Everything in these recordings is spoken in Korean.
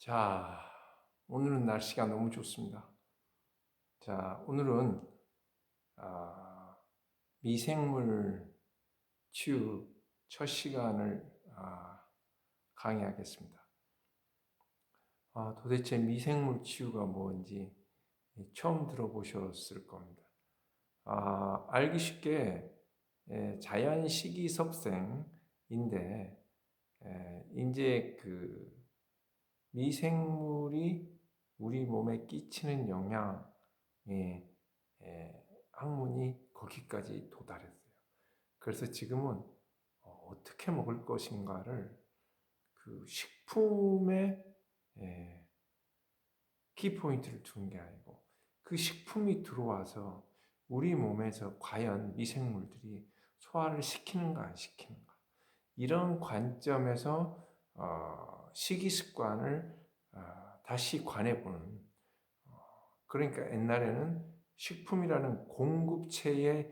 자, 오늘은 날씨가 너무 좋습니다. 자, 오늘은 아, 미생물 치유 첫 시간을 아, 강의하겠습니다. 아, 도대체 미생물 치유가 뭔지 처음 들어보셨을 겁니다. 아, 알기 쉽게 에, 자연 식이섭생인데 에, 이제 그 미생물이 우리 몸에 끼치는 영향의 학문이 거기까지 도달했어요. 그래서 지금은 어, 어떻게 먹을 것인가를 그 식품에 키포인트를 둔게 아니고 그 식품이 들어와서 우리 몸에서 과연 미생물들이 소화를 시키는가 안 시키는가 이런 관점에서 어, 식이 습관을 어, 다시 관해보는 어, 그러니까 옛날에는 식품이라는 공급체에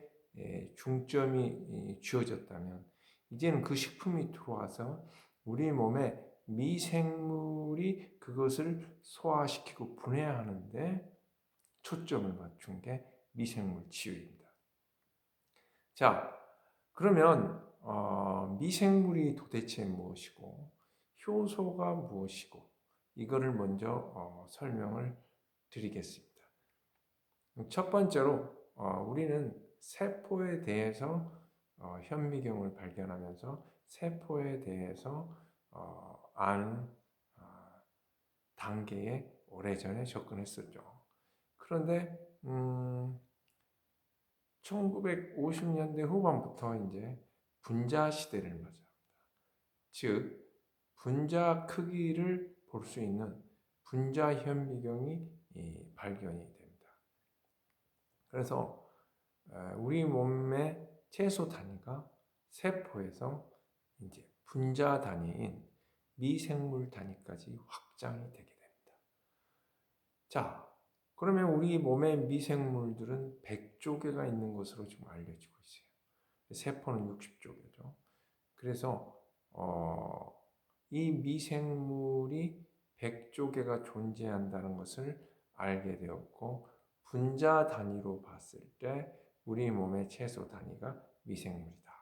중점이 주어졌다면 이제는 그 식품이 들어와서 우리 몸에 미생물이 그것을 소화시키고 분해하는데 초점을 맞춘 게 미생물 치유입니다. 자, 그러면 어, 미생물이 도대체 무엇이고 효소가 무엇이고 이거를 먼저 어, 설명을 드리겠습니다. 첫 번째로 어, 우리는 세포에 대해서 어, 현미경을 발견하면서 세포에 대해서 어, 아는 어, 단계에 오래전에 접근했었죠. 그런데 음, 1950년대 후반부터 이제 분자 시대를 맞이합니다. 즉 분자 크기를 볼 수 있는 분자 현미경이 발견이 됩니다. 그래서 우리 몸의 최소 단위가 세포에서 이제 분자 단위인 미생물 단위까지 확장이 되게 됩니다. 자, 그러면 우리 몸의 미생물들은 100조 개가 있는 것으로 좀 알려지고 있어요. 세포는 60조 개죠. 그래서 어, 이 미생물이 100조 개가 존재한다는 것을 알게 되었고 분자 단위로 봤을 때 우리 몸의 최소 단위가 미생물이다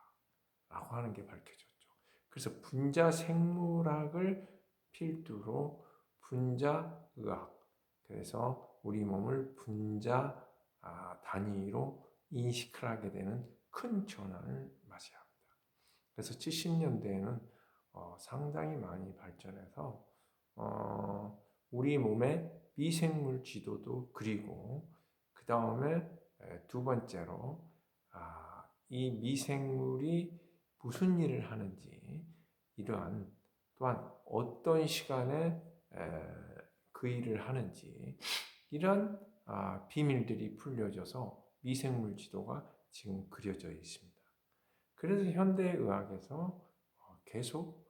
라고 하는 게 밝혀졌죠. 그래서 분자 생물학을 필두로 분자 의학 그래서 우리 몸을 분자 아, 단위로 인식을 하게 되는 큰 전환을 맞이합니다. 그래서 70년대에는 어, 상당히 많이 발전해서 어, 우리 몸의 미생물 지도도 그리고 그 다음에 두 번째로 아, 이 미생물이 무슨 일을 하는지 이러한 또한 어떤 시간에 에, 그 일을 하는지 이런 아, 비밀들이 풀려져서 미생물 지도가 지금 그려져 있습니다. 그래서 현대 의학에서 어, 계속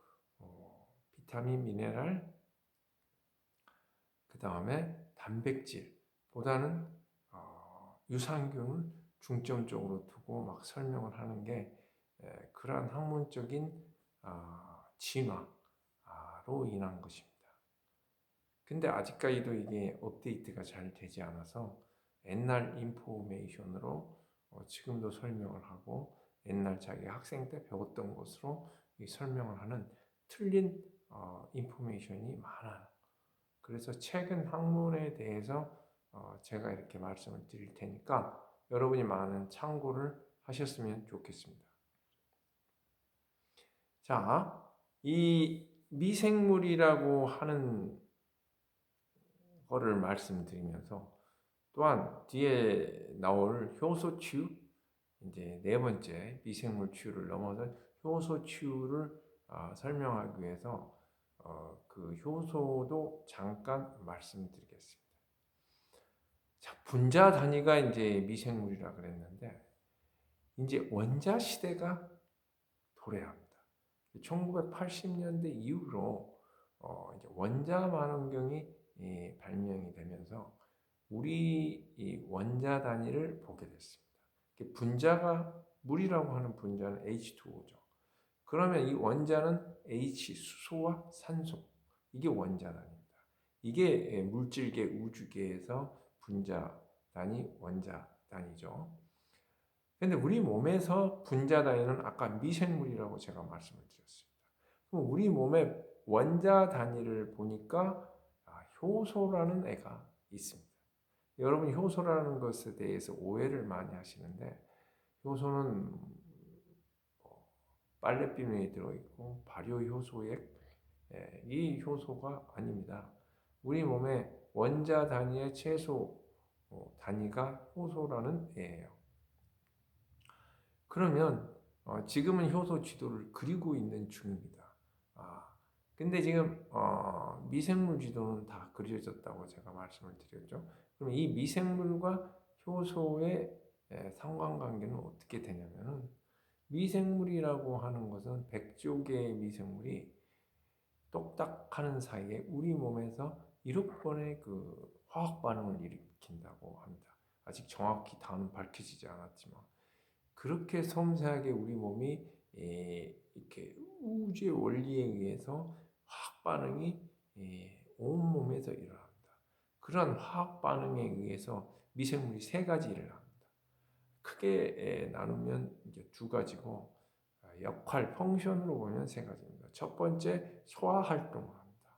비타민, 미네랄, 그 다음에 단백질 보다는 어, 유산균을 중점적으로 두고 막 설명을 하는 게 에, 그러한 학문적인 어, 진화로 인한 것입니다. 근데 아직까지도 이게 업데이트가 잘 되지 않아서 옛날 인포메이션으로 어, 지금도 설명을 하고 옛날 자기 학생 때 배웠던 것으로 설명을 하는 틀린 어, 인포메이션이 많아요. 그래서 최근 학문에 대해서 어, 제가 이렇게 말씀을 드릴 테니까 여러분이 많은 참고를 하셨으면 좋겠습니다. 자, 이 미생물이라고 하는 거를 말씀드리면서 또한 뒤에 나올 효소 치유, 이제 네 번째 미생물 치유를 넘어서 효소 치유를 어, 설명하기 위해서 어, 그 효소도 잠깐 말씀드리겠습니다. 자, 분자 단위가 이제 미생물이라 그랬는데 이제 원자 시대가 도래합니다. 1980년대 이후로 어, 이제 원자 만원경이 예, 발명이 되면서 우리 이 원자 단위를 보게 됐습니다. 분자가 물이라고 하는 분자는 H2O죠. 그러면 이 원자는 H 수소와 산소 이게 원자 단위입니다. 이게 물질계 우주계에서 분자단위, 원자단위죠. 근데 우리 몸에서 분자단위는 아까 미생물이라고 제가 말씀을 드렸습니다. 그럼 우리 몸의 원자 단위를 보니까 아, 효소라는 애가 있습니다. 여러분 효소라는 것에 대해서 오해를 많이 하시는데 효소는 뭐 빨래 비누에 들어있고 발효 효소액 예, 이 효소가 아닙니다. 우리 몸의 원자 단위의 최소 어, 단위가 효소라는 애예요. 그러면 어, 지금은 효소 지도를 그리고 있는 중입니다. 아, 근데 지금 어, 미생물 지도는 다 그려졌다고 제가 말씀을 드렸죠. 그럼 이 미생물과 효소의 상관관계는 어떻게 되냐면은 미생물이라고 하는 것은 100조 개의 미생물이 똑딱하는 사이에 우리 몸에서 1억 번의 그 화학 반응을 일으킨다고 합니다. 아직 정확히 다는 밝혀지지 않았지만 그렇게 섬세하게 우리 몸이 이렇게 우주의 원리에 의해서 화학 반응이 온 몸에서 일어납니다. 그러한 화학 반응에 의해서 미생물이 세 가지 일을 합니다. 크게 나누면 이제 두 가지고 아, 역할 펑션으로 보면 세 가지입니다. 첫 번째 소화 활동을 합니다.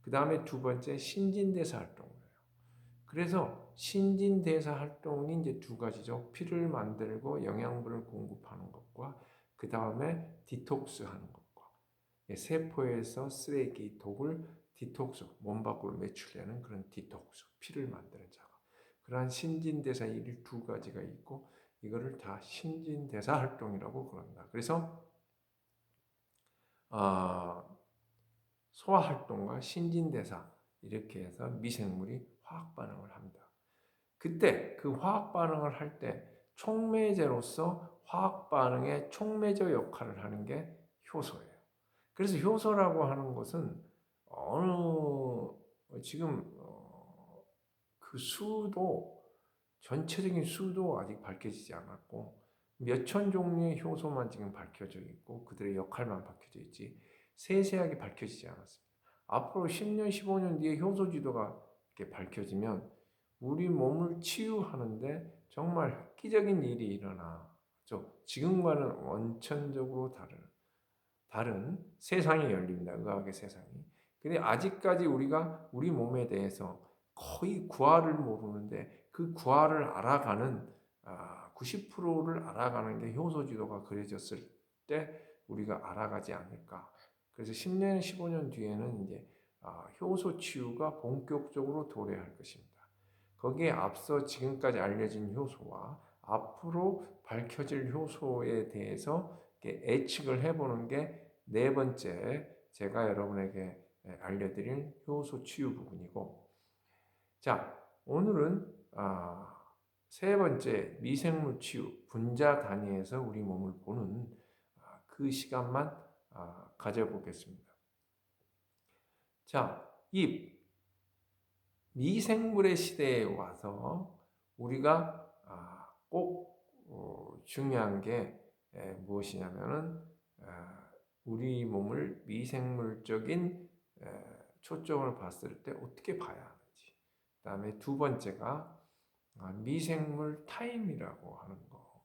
그 다음에 두 번째 신진대사 활동을 해요. 그래서 신진대사 활동이 이제 두 가지죠. 피를 만들고 영양분을 공급하는 것과 그 다음에 디톡스하는 것과 예, 세포에서 쓰레기 독을 디톡스 몸 밖으로 매출되는 그런 디톡스 피를 만드는 작업. 그러한 신진대사 일 두 가지가 있고 이거를 다 신진대사 활동이라고 그런다. 그래서 어, 소화 활동과 신진대사 이렇게 해서 미생물이 화학 반응을 합니다. 그때 그 화학 반응을 할 때 촉매제로서 화학 반응의 촉매제 역할을 하는 게 효소예요. 그래서 효소라고 하는 것은 어느 지금 어, 그 수도 전체적인 수도 아직 밝혀지지 않았고 몇천 종류의 효소만 지금 밝혀져 있고 그들의 역할만 밝혀져 있지 세세하게 밝혀지지 않았습니다. 앞으로 10년, 15년 뒤에 효소 지도가 이렇게 밝혀지면 우리 몸을 치유하는데 정말 획기적인 일이 일어나죠. 지금과는 원천적으로 다른 다른 세상이 열립니다. 의학의 세상이. 근데 아직까지 우리가 우리 몸에 대해서 거의 구화를 모르는데 그 구화를 알아가는 90%를 아, 알아가는 게 효소 지도가 그려졌을 때 우리가 알아가지 않을까. 그래서 10년, 15년 뒤에는 이제 아, 효소 치유가 본격적으로 도래할 것입니다. 거기에 앞서 지금까지 알려진 효소와 앞으로 밝혀질 효소에 대해서 예측을 해보는 게 네 번째 제가 여러분에게 알려드릴 효소 치유 부분이고 자 오늘은 아, 세 번째 미생물 치유 분자 단위에서 우리 몸을 보는 아, 그 시간만 아, 가져보겠습니다. 자, 이 미생물의 시대에 와서 우리가 아, 꼭 어, 중요한 게 무엇이냐면은 아, 우리 몸을 미생물적인 초점을 봤을 때 어떻게 봐야 하는지. 그 다음에 두 번째가 아, 미생물 타임이라고 하는 거.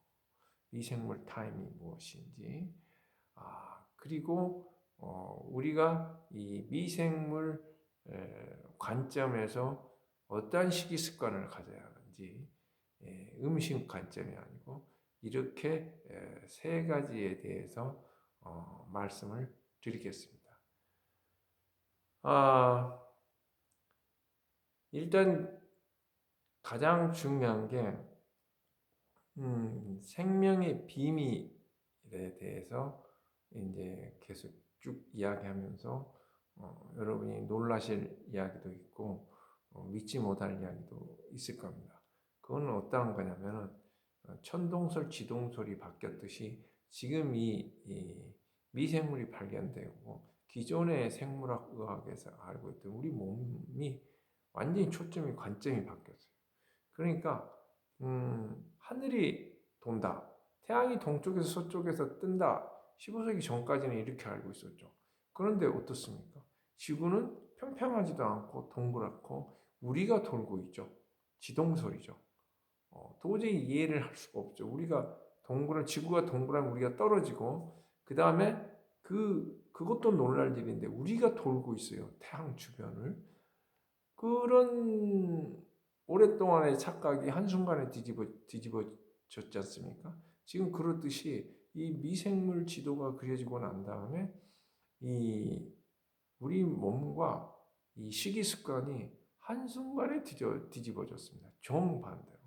미생물 타임이 무엇인지. 그리고 어, 우리가 이 미생물 관점에서 어떠한 식이 습관을 가져야 하는지 예, 음식 관점이 아니고 이렇게 세 가지에 대해서 어, 말씀을 드리겠습니다. 아, 일단 가장 중요한 게 음, 생명의 비밀에 대해서 이제 계속 쭉 이야기하면서 어, 여러분이 놀라실 이야기도 있고 어, 믿지 못할 이야기도 있을 겁니다. 그건 어떠한 거냐면은 어, 천동설, 지동설이 바뀌었듯이 지금 이, 이 미생물이 발견되고 기존의 생물학 의학에서 알고 있던 우리 몸이 완전히 초점이 관점이 바뀌었어요. 그러니까 음, 하늘이 돈다. 태양이 동쪽에서 서쪽에서 뜬다. 15세기 전까지는 이렇게 알고 있었죠. 그런데 어떻습니까? 지구는 평평하지도 않고 동그랗고 우리가 돌고 있죠. 지동설이죠. 어, 도저히 이해를 할 수가 없죠. 우리가 동그란 지구가 동그라면 우리가 떨어지고 그 다음에 그 그것도 놀랄 일인데 우리가 돌고 있어요. 태양 주변을 그런 오랫동안의 착각이 한순간에 뒤집어 뒤집어졌지 않습니까? 지금 그렇듯이 이 미생물 지도가 그려지고 난 다음에 이 우리 몸과 이 식이 습관이 한순간에 뒤져, 뒤집어졌습니다. 정반대로.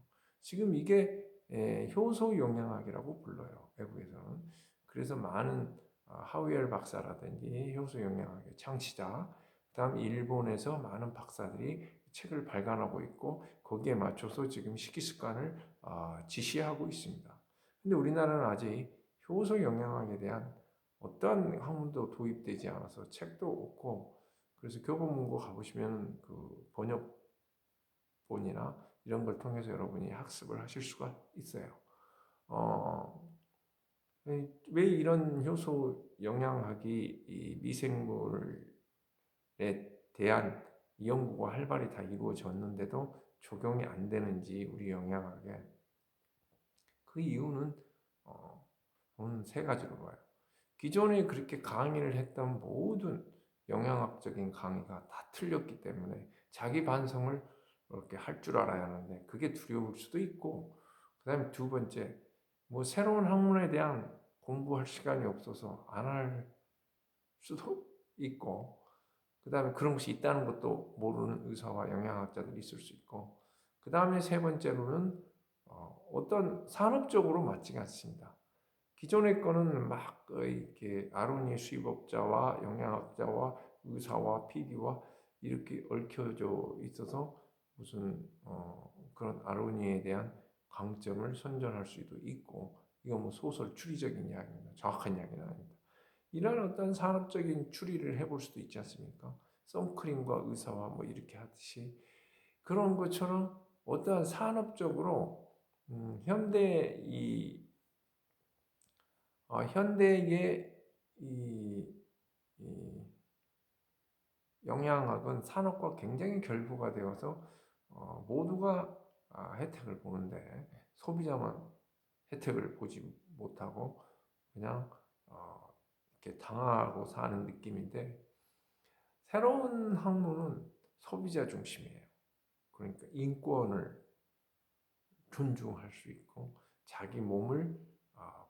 지금 이게 에, 효소 영양학이라고 불러요. 외국에서는. 그래서 많은 아, 하우엘 박사라든지 효소 영양학의 창시자, 그다음 일본에서 많은 박사들이 책을 발간하고 있고 거기에 맞춰서 지금 식이 습관을 아, 지시하고 있습니다. 근데 우리나라는 아직 효소 영양학에 대한 어떠한 학문도 도입되지 않아서 책도 없고 그래서 교보문고 가보시면 그 번역본이나 이런 걸 통해서 여러분이 학습을 하실 수가 있어요. 어, 왜 이런 효소 영양학이 이 미생물에 대한 연구가 활발히 다 이루어졌는데도 적용이 안 되는지 우리 영양학에 그 이유는 어, 세 가지로 봐요. 기존에 그렇게 강의를 했던 모든 영양학적인 강의가 다 틀렸기 때문에 자기 반성을 이렇게 할 줄 알아야 하는데 그게 두려울 수도 있고 그 다음에 두 번째 뭐 새로운 학문에 대한 공부할 시간이 없어서 안 할 수도 있고 그 다음에 그런 것이 있다는 것도 모르는 의사와 영양학자들이 있을 수 있고 그 다음에 세 번째로는 어, 어떤 산업적으로 맞지 않습니다. 기존의 거는 막 이렇게 아로니 수입업자와 영양학자와 의사와 PD와 이렇게 얽혀져 있어서 무슨 어 그런 아로니에 대한 강점을 선전할 수도 있고 이건 뭐 소설 추리적인 이야기입니다. 정확한 이야기는 아닙니다. 이런 어떤 산업적인 추리를 해볼 수도 있지 않습니까? 선크림과 의사와 뭐 이렇게 하듯이 그런 것처럼 어떠한 산업적으로 음, 현대 이 어, 현대의 이, 이 영양학은 산업과 굉장히 결부가 되어서 어, 모두가 아, 혜택을 보는데 소비자만 혜택을 보지 못하고 그냥 어, 이렇게 당하고 사는 느낌인데 새로운 학문은 소비자 중심이에요. 그러니까 인권을 존중할 수 있고 자기 몸을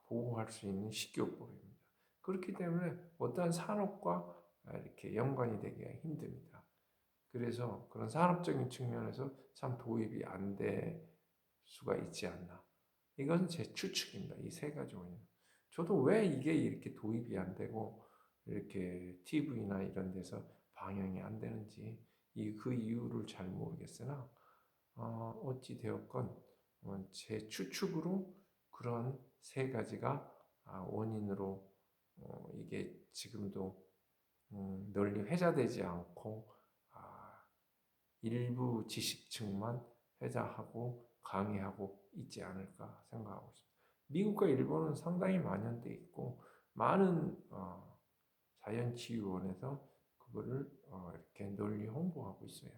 보호할 수 있는 식교법입니다. 그렇기 때문에 어떠한 산업과 이렇게 연관이 되기가 힘듭니다. 그래서 그런 산업적인 측면에서 참 도입이 안 될 수가 있지 않나. 이것은 제 추측입니다. 이 세 가지 원인. 저도 왜 이게 이렇게 도입이 안 되고 이렇게 TV나 이런 데서 방영이 안 되는지 이 그 이유를 잘 모르겠으나 어, 어찌 되었건 어, 제 추측으로 그런 세 가지가 아, 원인으로 어, 이게 지금도 음, 널리 회자되지 않고 아, 일부 지식층만 회자하고 강의하고 있지 않을까 생각하고 있습니다. 미국과 일본은 상당히 만연돼 있고 많은 어, 자연치유원에서 그거를 어, 이렇게 널리 홍보하고 있어요.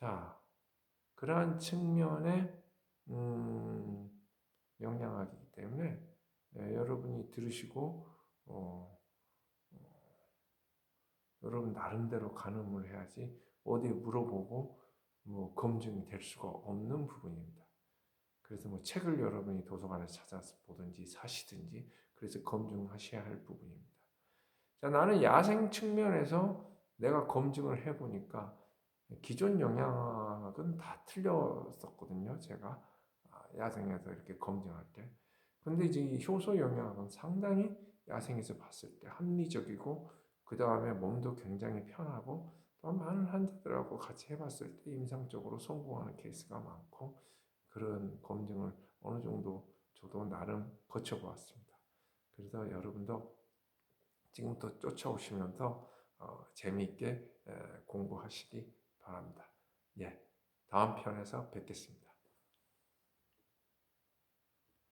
자, 그러한 측면에 음, 영양학이기 때문에 네, 여러분이 들으시고 어, 어, 여러분 나름대로 가늠을 해야지 어디 물어보고 뭐 검증이 될 수가 없는 부분입니다. 그래서 뭐 책을 여러분이 도서관에서 찾아서 보든지 사시든지 그래서 검증하셔야 할 부분입니다. 자, 나는 야생 측면에서 내가 검증을 해보니까 기존 영양학은 다 틀렸었거든요. 제가 야생에서 이렇게 검증할 때. 근데 이제 이 효소 영양은 상당히 야생에서 봤을 때 합리적이고 그 다음에 몸도 굉장히 편하고 또 많은 환자들하고 같이 해봤을 때 임상적으로 성공하는 케이스가 많고 그런 검증을 어느 정도 저도 나름 거쳐보았습니다. 그래서 여러분도 지금부터 쫓아오시면서 어, 재미있게 에, 공부하시기 바랍니다. 예, 다음 편에서 뵙겠습니다.